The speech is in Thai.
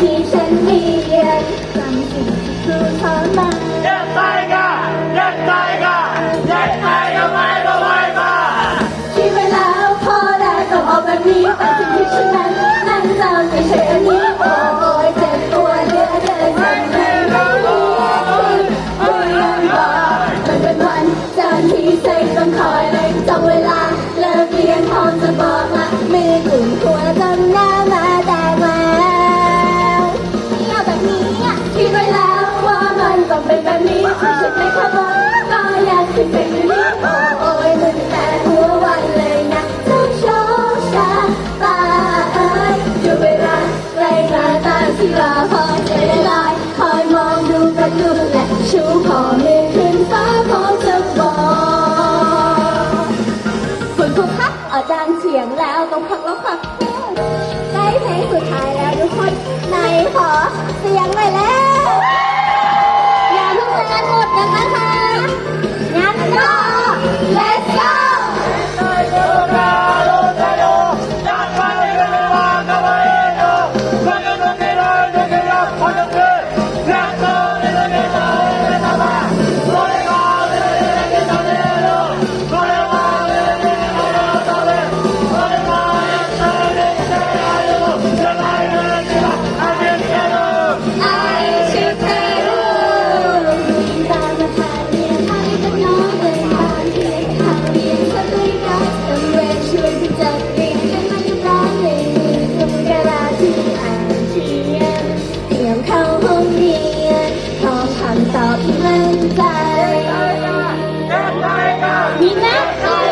ที่ฉันเรียนจำสิ่งที่ครูสอนมา Yes, Tiger! Yes, Tiger! Yes, Tiger, my boy, my ที่เวลาพอได้ต้องออกแบบนี้แต่สิ่งที่ฉันนั้นนั่งจำไม่ใช่อันนี้โอ้ยเจ็บตัวเหลือเกินจไม่ได้คุณยังบอกมันเป็นวันจันที่เซ็งต้องคอยเลยจ้องเวลา ต้องเป็นแบบนี้ฉันไม่คาดหวังก็อยากที่เป็นอย่นี้โอ้ยมึนแต่หัววันเลยนะเจ้าโชคชะตาเอ้ยอยู่เวลาใกล้มาตาที่รอคอยใจละลายคอยมองดูประตูและชูขอมือขึ้นฟ้าพอจะบอกคุณครูครับอาจารย์เฉียงแล้วต้องพักแล้วค่ะใกล้เพลงสุดท้ายแล้วทุกคนไหนขอเสียงหน่อยแล้ว มี